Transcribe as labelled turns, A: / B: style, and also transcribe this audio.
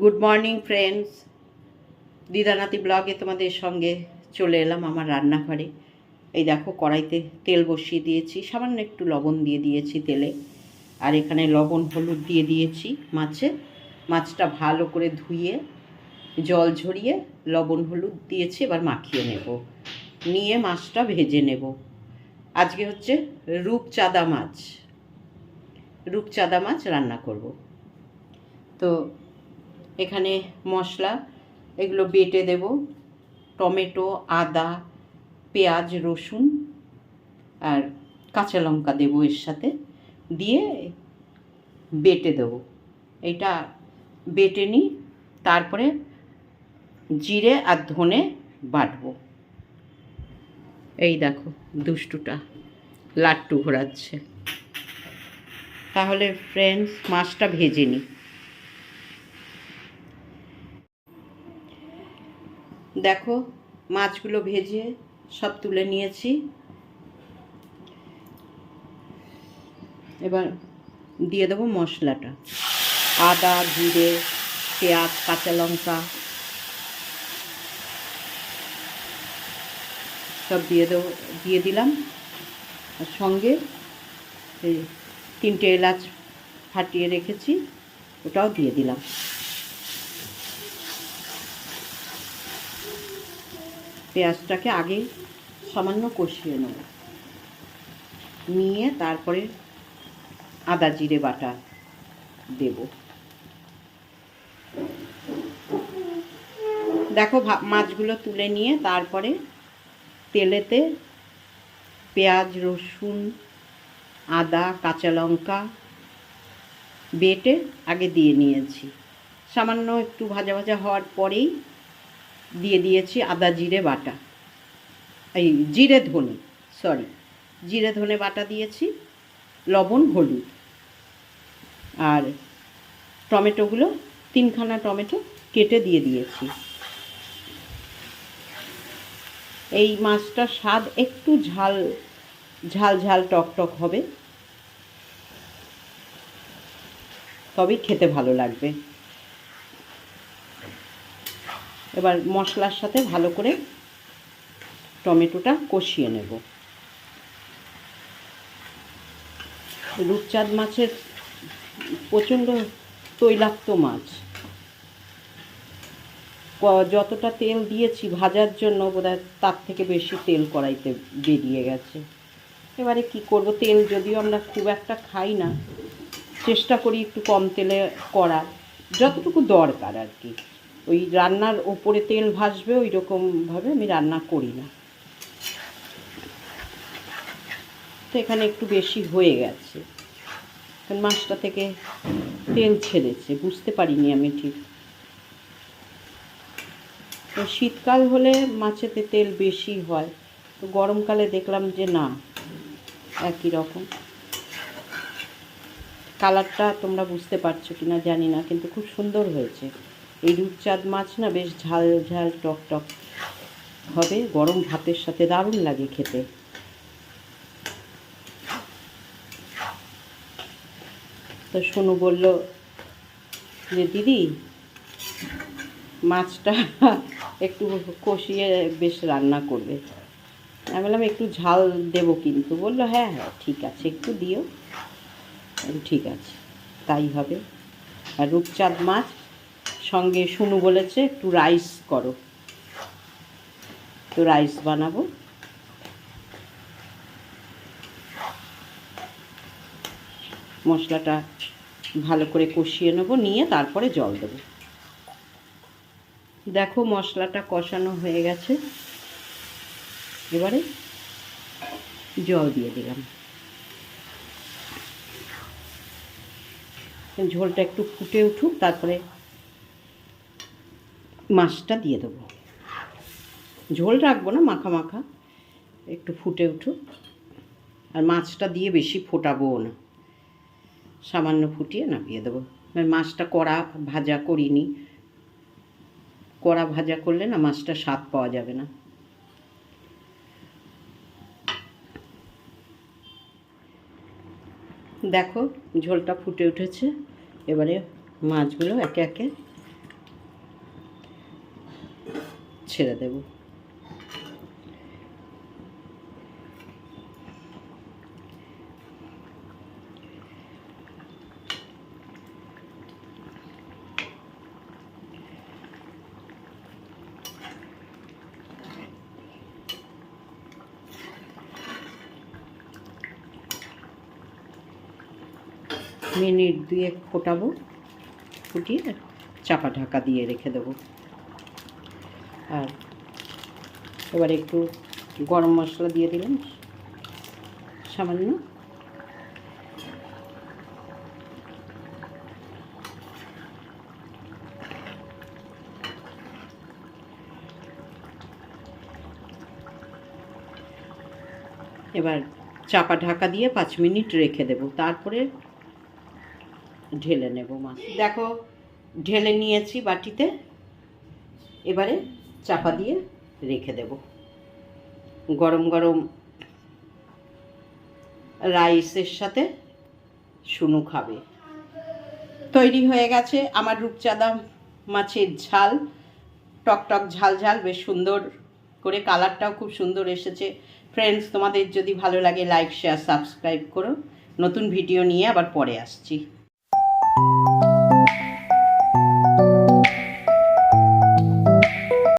A: Good morning friends দিদানাতি ব্লগে তোমাদের সঙ্গে চলে এলাম আমার রান্নাঘরে। এই দেখো, কড়াইতে তেল বসিয়ে দিয়েছি। সামান্য একটু লবণ দিয়ে দিয়েছি তেলে। আর এখানে লবণ, হলুদ দিয়ে দিয়েছি মাছে। মাছটা ভালো করে ধুয়ে, জল ঝরিয়ে লবণ, হলুদ দিয়েছি। এবার মাখিয়ে নেব। নিয়ে মাছটা ভেজে নেব। আজকে হচ্ছে রূপচাঁদা মাছ। রূপচাঁদা মাছ রান্না করব। তো এখানে মশলা, এগুলো বেটে দেব। টমেটো, আদা, পেঁয়াজ, রসুন আর কাঁচা লঙ্কা দেবো এর সাথে। দিয়ে বেটে দেবো। এটা বেটে নিই, তারপরে জিরে আর ধনে বাটবো। এই দেখো, দুষ্টুটা, লাট্টু ঘোরাচ্ছে। তাহলে ফ্রেন্ডস মাছটা ভেজে নিই দেখো, মাছগুলো ভেজে সব তুলে নিয়েছি। এবার দিয়ে দেবো মশলাটা। আদা, জিরে, পেঁয়াজ, কাঁচা লঙ্কা। সব দিয়ে দেবো, দিয়ে দিলাম। আর সঙ্গে এই তিনটে এলাচ ফাটিয়ে রেখেছি, ওটাও দিয়ে দিলাম। পেঁয়াজটাকে আগে সামান্য কষিয়ে নেব। নিয়ে তারপরে আদা জিরে বাটা দেব। দেখো মাছগুলো তুলে নিয়ে তারপরে তেলেতে পেঁয়াজ, রসুন, আদা, কাঁচা লঙ্কা বেটে আগে দিয়ে নিয়েছি। সামান্য একটু ভাজা ভাজা হওয়ার পরেই দিয়ে দিয়েছি আদা, জিরে, বাটা। এই জিরে ধনে সরি জিরে ধনে বাটা দিয়েছি, লবণ, হলুদ। আর টমেটোগুলো তিনখানা টমেটো কেটে দিয়ে দিয়েছি। এই মাছটার স্বাদ একটু ঝাল ঝাল ঝাল টক টক হবে। তবেই খেতে ভালো লাগবে। এবার মশলার সাথে ভালো করে টমেটোটা কষিয়ে নেব। রূপচাঁদ মাছের প্রচণ্ড তৈলাক্ত মাছ। যতটা তেল দিয়েছি ভাজার জন্য বোধহয় তার থেকে বেশি তেল কড়াইতে বেরিয়ে গেছে। এবারে কি করব? তেল যদিও আমরা খুব একটা খাই না, চেষ্টা করি একটু কম তেলে করার। যতটুকু দরকার আর কি। ওই রান্নার ওপরে তেল ভাসবে ওই রকমভাবে আমি রান্না করি না। তো এখানে একটু বেশি হয়ে গেছে। মাছটা থেকে তেল ছেড়েছে, বুঝতে পারিনি আমি ঠিক। শীতকাল হলে মাছেতে তেল বেশি হয়। তো গরমকালে দেখলাম যে না, একই রকম। কালারটা তোমরা বুঝতে পারছ কি না জানি না, কিন্তু খুব সুন্দর হয়েছে। এই রূপচাঁদ মাছ না বেশ ঝাল ঝাল, টক টক হবে। গরম ভাতের সাথে দারুণ লাগে খেতে। তো সোনু বলল যে, দিদি, মাছটা একটু কষিয়ে বেশ রান্না করবে। আমি বললাম, একটু ঝাল দেবো কিন্তু। বলল হ্যাঁ হ্যাঁ ঠিক আছে, একটু দিও। ঠিক আছে, তাই হবে। আর রূপচাঁদ মাছ সঙ্গে শুনু বলেছে, একটু রাইস করো। তো রাইস বানাবো। মশলাটা ভালো করে কষিয়ে নেব, নিয়ে তারপরে জল দেবো। দেখো মশলাটা কষানো হয়ে গেছে। এবারে জল দিয়ে দিলাম। ঝোলটা একটু ফুটে উঠুক, তারপরে মাছটা দিয়ে দেবো। ঝোল রাখব না, মাখা মাখা, একটু ফুটে উঠুক। আর মাছটা দিয়ে বেশি ফোটাবো না। সামান্য ফুটিয়ে নামিয়ে দেবো। মাছটা কড়া ভাজা করিনি। কড়া ভাজা করলে না মাছটা স্বাদ পাওয়া যাবে না। দেখো ঝোলটা ফুটে উঠেছে। এবারে মাছগুলো একে একে ছেড়ে দেব। মিনিট দিয়ে ফোটাবো, ফুটিয়ে চাপা ঢাকা দিয়ে রেখে দেবো। আর এবার একটু গরম মশলা দিয়ে দিলাম, সামান্য এবার চাপা ঢাকা দিয়ে পাঁচ মিনিট রেখে দেবো। তারপরে ঢেলে নেব মাছ। দেখো, ঢেলে নিয়েছি বাটিতে। এবারে চাপা দিয়ে রেখে দেব। গরম গরম রাইসের সাথে শুনু খাবে। তৈরি হয়ে গেছে আমার রূপচাঁদা মাছের ঝাল। টক টক ঝাল ঝাল, বেশ সুন্দর করে কালারটাও খুব সুন্দর এসেছে। ফ্রেন্ডস তোমাদের যদি ভালো লাগে লাইক শেয়ার সাবস্ক্রাইব করো। নতুন ভিডিও নিয়ে আবার পরে আসছি।